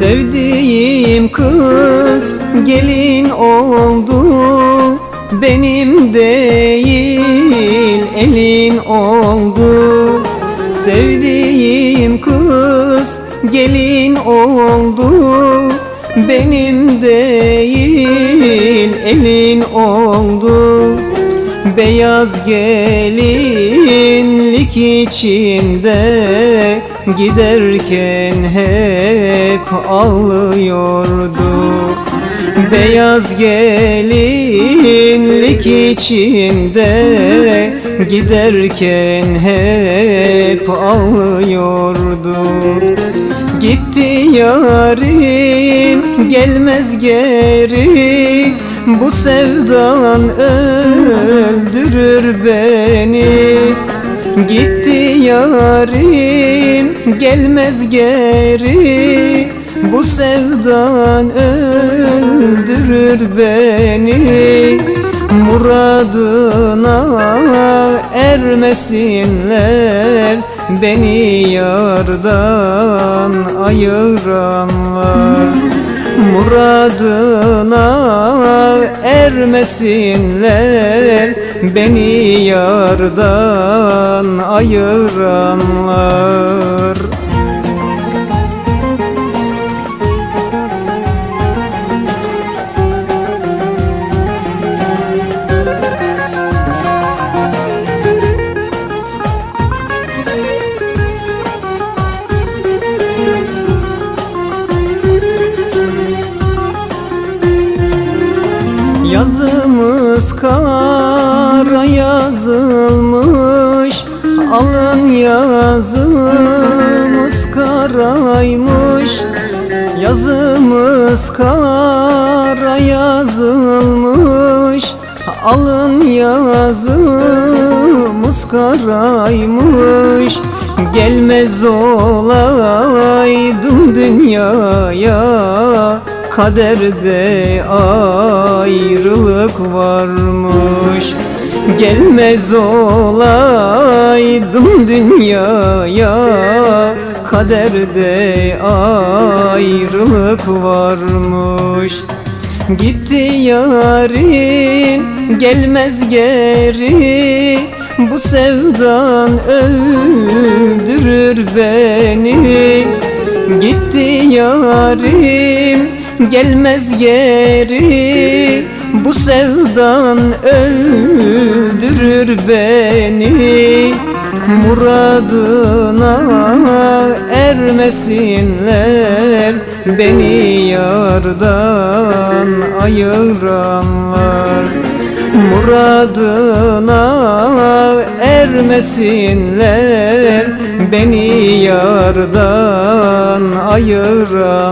Sevdiğim kız gelin oldu. Benim değil elin oldu. Sevdiğim kız gelin oldu. Benim değil elin oldu. Beyaz gelinlik içinde Giderken hep ağlıyordu. Beyaz gelinlik içinde Giderken hep ağlıyordu. Gitti yarim gelmez geri Bu sevdan öldürür beni. Gitti yarim gelmez geri. Bu sevdan öldürür beni. Muradına ermesinler Beni yardan ayıranlar Muradına ermesinler Beni yardan ayıranlar Yazımız kara yazılmış Alın yazımız karaymış. Yazımız kara yazılmış Alın yazımız karaymış Kaderde ayrılık varmış. Gelmez olaydım dünyaya Kaderde ayrılık varmış. Gitti yarin gelmez geri Bu sevdan öldürür beni. Gitti yarim gelmez geri Bu sevdan öldürür beni. Muradına ermesinler Beni yardan ayıranlar. Muradına ermesinler Beni yardan ayıranlar